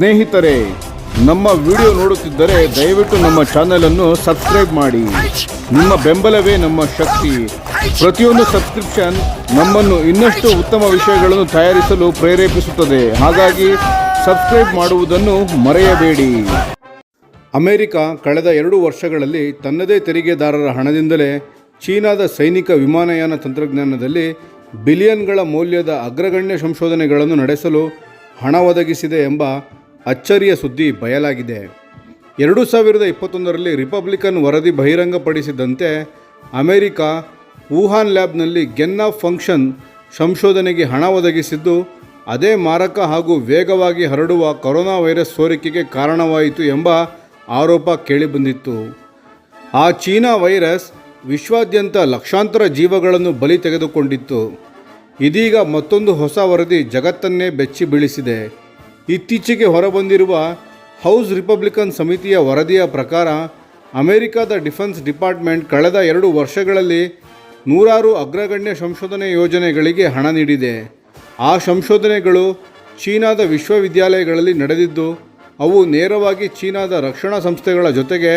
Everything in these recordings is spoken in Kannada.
ಸ್ನೇಹಿತರೆ, ನಮ್ಮ ವಿಡಿಯೋ ನೋಡುತ್ತಿದ್ದರೆ ದಯವಿಟ್ಟು ನಮ್ಮ ಚಾನೆಲ್ ಅನ್ನು ಸಬ್ಸ್ಕ್ರೈಬ್ ಮಾಡಿ. ನಿಮ್ಮ ಬೆಂಬಲವೇ ನಮ್ಮ ಶಕ್ತಿ. ಪ್ರತಿಯೊಂದು ಸಬ್ಸ್ಕ್ರಿಪ್ಷನ್ ನಮ್ಮನ್ನು ಇನ್ನಷ್ಟು ಉತ್ತಮ ವಿಷಯಗಳನ್ನು ತಯಾರಿಸಲು ಪ್ರೇರೇಪಿಸುತ್ತದೆ. ಹಾಗಾಗಿ ಸಬ್ಸ್ಕ್ರೈಬ್ ಮಾಡುವುದನ್ನು ಮರೆಯಬೇಡಿ. ಅಮೆರಿಕ ಕಳೆದ ಎರಡು ವರ್ಷಗಳಲ್ಲಿ ತನ್ನದೇ ತೆರಿಗೆದಾರರ ಹಣದಿಂದಲೇ ಚೀನಾದ ಸೈನಿಕ ವಿಮಾನಯಾನ ತಂತ್ರಜ್ಞಾನದಲ್ಲಿ ಬಿಲಿಯನ್ಗಳ ಮೌಲ್ಯದ ಅಗ್ರಗಣ್ಯ ಸಂಶೋಧನೆಗಳನ್ನು ನಡೆಸಲು ಹಣ ಒದಗಿಸಿದೆ ಎಂಬ ಅಚ್ಚರಿಯ ಸುದ್ದಿ ಬಯಲಾಗಿದೆ. ಎರಡು ಸಾವಿರದ ಇಪ್ಪತ್ತೊಂದರಲ್ಲಿ ರಿಪಬ್ಲಿಕನ್ ವರದಿ ಬಹಿರಂಗಪಡಿಸಿದಂತೆ ಅಮೆರಿಕ ವುಹಾನ್ ಲ್ಯಾಬ್ನಲ್ಲಿ ಗೆನ್ ಆಫ್ ಫಂಕ್ಷನ್ ಸಂಶೋಧನೆಗೆ ಹಣ ಒದಗಿಸಿದ್ದು, ಅದೇ ಮಾರಕ ಹಾಗೂ ವೇಗವಾಗಿ ಹರಡುವ ಕೊರೋನಾ ವೈರಸ್ ಸೋರಿಕೆಗೆ ಕಾರಣವಾಯಿತು ಎಂಬ ಆರೋಪ ಕೇಳಿಬಂದಿತ್ತು. ಆ ಚೀನಾ ವೈರಸ್ ವಿಶ್ವಾದ್ಯಂತ ಲಕ್ಷಾಂತರ ಜೀವಗಳನ್ನು ಬಲಿ ತೆಗೆದುಕೊಂಡಿತ್ತು. ಇದೀಗ ಮತ್ತೊಂದು ಹೊಸ ವರದಿ ಜಗತ್ತನ್ನೇ ಬೆಚ್ಚಿ ಬೀಳಿಸಿದೆ ಇತ್ತೀಚೆಗೆ ಹೊರಬಂದಿರುವ ಹೌಸ್ ರಿಪಬ್ಲಿಕನ್ ಸಮಿತಿಯ ವರದಿಯ ಪ್ರಕಾರ ಅಮೆರಿಕದ ಡಿಫೆನ್ಸ್ ಡಿಪಾರ್ಟ್ಮೆಂಟ್ ಕಳೆದ ಎರಡು ವರ್ಷಗಳಲ್ಲಿ ನೂರಾರು ಅಗ್ರಗಣ್ಯ ಸಂಶೋಧನೆ ಯೋಜನೆಗಳಿಗೆ ಹಣ ನೀಡಿದೆ. ಆ ಸಂಶೋಧನೆಗಳು ಚೀನಾದ ವಿಶ್ವವಿದ್ಯಾಲಯಗಳಲ್ಲಿ ನಡೆದಿದ್ದು, ಅವು ನೇರವಾಗಿ ಚೀನಾದ ರಕ್ಷಣಾ ಸಂಸ್ಥೆಗಳ ಜೊತೆಗೆ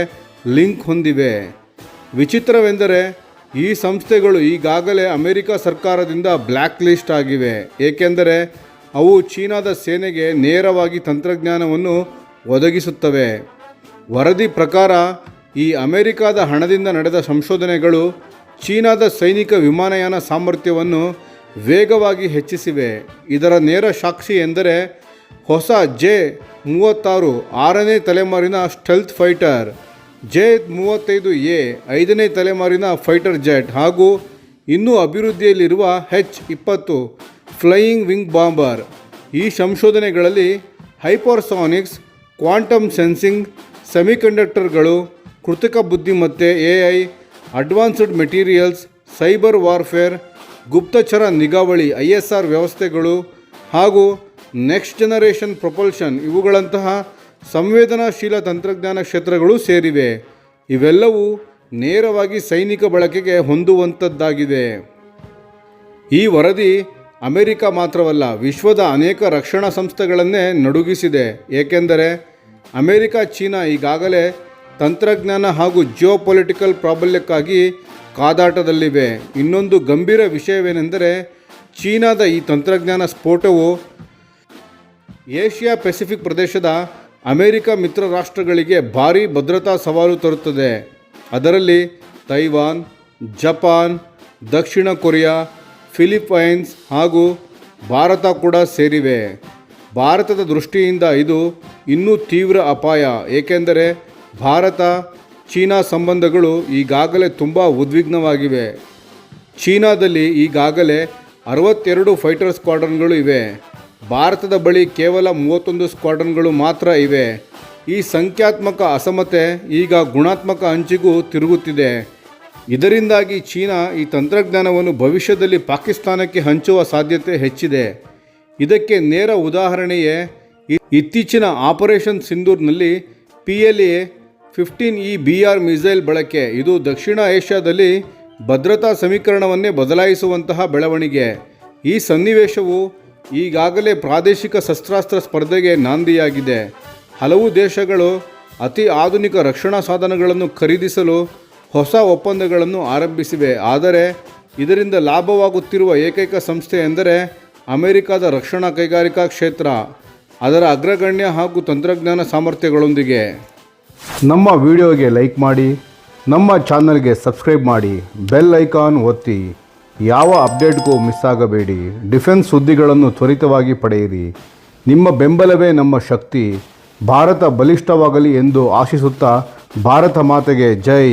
ಲಿಂಕ್ ಹೊಂದಿವೆ. ವಿಚಿತ್ರವೆಂದರೆ, ಈ ಸಂಸ್ಥೆಗಳು ಈಗಾಗಲೇ ಅಮೆರಿಕ ಸರ್ಕಾರದಿಂದ ಬ್ಲ್ಯಾಕ್ ಲಿಸ್ಟ್ ಆಗಿವೆ. ಏಕೆಂದರೆ ಅವು ಚೀನಾದ ಸೇನೆಗೆ ನೇರವಾಗಿ ತಂತ್ರಜ್ಞಾನವನ್ನು ಒದಗಿಸುತ್ತವೆ. ವರದಿ ಪ್ರಕಾರ, ಈ ಅಮೆರಿಕಾದ ಹಣದಿಂದ ನಡೆದ ಸಂಶೋಧನೆಗಳು ಚೀನಾದ ಸೈನಿಕ ವಿಮಾನಯಾನ ಸಾಮರ್ಥ್ಯವನ್ನು ವೇಗವಾಗಿ ಹೆಚ್ಚಿಸಿವೆ. ಇದರ ನೇರ ಸಾಕ್ಷಿ ಎಂದರೆ ಹೊಸ ಜೆ ಮೂವತ್ತಾರು ಆರನೇ ತಲೆಮಾರಿನ ಸ್ಟೆಲ್ತ್ ಫೈಟರ್, ಜೆ ಮೂವತ್ತೈದು ಎ ಐದನೇ ತಲೆಮಾರಿನ ಫೈಟರ್ ಜೆಟ್ ಹಾಗೂ ಇನ್ನೂ ಅಭಿವೃದ್ಧಿಯಲ್ಲಿರುವ ಹೆಚ್ ಇಪ್ಪತ್ತು ಫ್ಲೈಯಿಂಗ್ ವಿಂಗ್ ಬಾಂಬರ್. ಈ ಸಂಶೋಧನೆಗಳಲ್ಲಿ ಹೈಪರ್ಸಾನಿಕ್ಸ್, ಕ್ವಾಂಟಮ್ ಸೆನ್ಸಿಂಗ್, ಸೆಮಿಕಂಡಕ್ಟರ್ಗಳು, ಕೃತಕ ಬುದ್ಧಿಮತ್ತೆ, A I, advanced materials, cyber warfare, ಗುಪ್ತಚರ ನಿಗಾವಳಿ, ಐ ಎಸ್ ಆರ್ ವ್ಯವಸ್ಥೆಗಳು ಹಾಗೂ ನೆಕ್ಸ್ಟ್ ಜನರೇಷನ್ ಪ್ರೊಪಲ್ಷನ್ ಇವುಗಳಂತಹ ಸಂವೇದನಾಶೀಲ ತಂತ್ರಜ್ಞಾನ ಕ್ಷೇತ್ರಗಳು ಸೇರಿವೆ. ಇವೆಲ್ಲವೂ ನೇರವಾಗಿ ಸೈನಿಕ ಬಳಕೆಗೆ ಹೊಂದುವಂಥದ್ದಾಗಿದೆ ಈ ವರದಿ ಅಮೆರಿಕ ಮಾತ್ರವಲ್ಲ, ವಿಶ್ವದ ಅನೇಕ ರಕ್ಷಣಾ ಸಂಸ್ಥೆಗಳನ್ನೇ ನಡುಗಿಸಿದೆ. ಏಕೆಂದರೆ ಅಮೆರಿಕ, ಚೀನಾ ಈಗಾಗಲೇ ತಂತ್ರಜ್ಞಾನ ಹಾಗೂ ಜಿಯೋ ಪೊಲಿಟಿಕಲ್ ಪ್ರಾಬಲ್ಯಕ್ಕಾಗಿ ಕಾದಾಟದಲ್ಲಿವೆ. ಇನ್ನೊಂದು ಗಂಭೀರ ವಿಷಯವೇನೆಂದರೆ ಚೀನಾದ ಈ ತಂತ್ರಜ್ಞಾನ ಸ್ಫೋಟವು ಏಷ್ಯಾ ಪೆಸಿಫಿಕ್ ಪ್ರದೇಶದ ಅಮೆರಿಕ ಮಿತ್ರ ರಾಷ್ಟ್ರಗಳಿಗೆ ಭಾರೀ ಭದ್ರತಾ ಸವಾಲು ತರುತ್ತದೆ. ಅದರಲ್ಲಿ ತೈವಾನ್, ಜಪಾನ್, ದಕ್ಷಿಣ ಕೊರಿಯಾ ಫಿಲಿಪೈನ್ಸ್ ಹಾಗೂ ಭಾರತ ಕೂಡ ಸೇರಿವೆ. ಭಾರತದ ದೃಷ್ಟಿಯಿಂದ ಇದು ಇನ್ನೂ ತೀವ್ರ ಅಪಾಯ. ಏಕೆಂದರೆ ಭಾರತ, ಚೀನಾ ಸಂಬಂಧಗಳು ಈಗಾಗಲೇ ತುಂಬ ಉದ್ವಿಗ್ನವಾಗಿವೆ. ಚೀನಾದಲ್ಲಿ ಈಗಾಗಲೇ ಅರವತ್ತೆರಡು ಫೈಟರ್ ಸ್ಕ್ವಾಡ್ರನ್ಗಳು ಇವೆ. ಭಾರತದ ಬಳಿ ಕೇವಲ ಮೂವತ್ತೊಂದು ಸ್ಕ್ವಾಡ್ರನ್ಗಳು ಮಾತ್ರ ಇವೆ. ಈ ಸಂಖ್ಯಾತ್ಮಕ ಅಸಮತೆ ಈಗ ಗುಣಾತ್ಮಕ ಅಂಚಿಗೂ ತಿರುಗುತ್ತಿದೆ. ಇದರಿಂದಾಗಿ ಚೀನಾ ಈ ತಂತ್ರಜ್ಞಾನವನ್ನು ಭವಿಷ್ಯದಲ್ಲಿ ಪಾಕಿಸ್ತಾನಕ್ಕೆ ಹಂಚುವ ಸಾಧ್ಯತೆ ಹೆಚ್ಚಿದೆ. ಇದಕ್ಕೆ ನೇರ ಉದಾಹರಣೆಯೇ ಇತ್ತೀಚಿನ operation ಸಿಂಧೂರ್ನಲ್ಲಿ P L A fifteen E B R missile ಬಳಕೆ. ಇದು ದಕ್ಷಿಣ ಏಷ್ಯಾದಲ್ಲಿ ಭದ್ರತಾ ಸಮೀಕರಣವನ್ನೇ ಬದಲಾಯಿಸುವಂತಹ ಬೆಳವಣಿಗೆ. ಈ ಸನ್ನಿವೇಶವು ಈಗಾಗಲೇ ಪ್ರಾದೇಶಿಕ ಶಸ್ತ್ರಾಸ್ತ್ರ ಸ್ಪರ್ಧೆಗೆ ನಾಂದಿಯಾಗಿದೆ. ಹಲವು ದೇಶಗಳು ಅತಿ ಆಧುನಿಕ ರಕ್ಷಣಾ ಸಾಧನಗಳನ್ನು ಖರೀದಿಸಲು ಹೊಸ ಒಪ್ಪಂದಗಳನ್ನು ಆರಂಭಿಸಿವೆ. ಆದರೆ ಇದರಿಂದ ಲಾಭವಾಗುತ್ತಿರುವ ಏಕೈಕ ಸಂಸ್ಥೆ ಎಂದರೆ ಅಮೆರಿಕದ ರಕ್ಷಣಾ ಕೈಗಾರಿಕಾ ಕ್ಷೇತ್ರ, ಅದರ ಅಗ್ರಗಣ್ಯ ಹಾಗೂ ತಂತ್ರಜ್ಞಾನ ಸಾಮರ್ಥ್ಯಗಳೊಂದಿಗೆ. ನಮ್ಮ ವಿಡಿಯೋಗೆ ಲೈಕ್ ಮಾಡಿ, ನಮ್ಮ ಚಾನಲ್ಗೆ ಸಬ್ಸ್ಕ್ರೈಬ್ ಮಾಡಿ, ಬೆಲ್ ಐಕಾನ್ ಒತ್ತಿ. ಯಾವ ಅಪ್ಡೇಟ್ಗೂ ಮಿಸ್ ಆಗಬೇಡಿ. ಡಿಫೆನ್ಸ್ ಸುದ್ದಿಗಳನ್ನು ತ್ವರಿತವಾಗಿ ಪಡೆಯಿರಿ. ನಿಮ್ಮ ಬೆಂಬಲವೇ ನಮ್ಮ ಶಕ್ತಿ. ಭಾರತ ಬಲಿಷ್ಠವಾಗಲಿ ಎಂದು ಆಶಿಸುತ್ತಾ, ಭಾರತ ಮಾತೆಗೆ ಜೈ.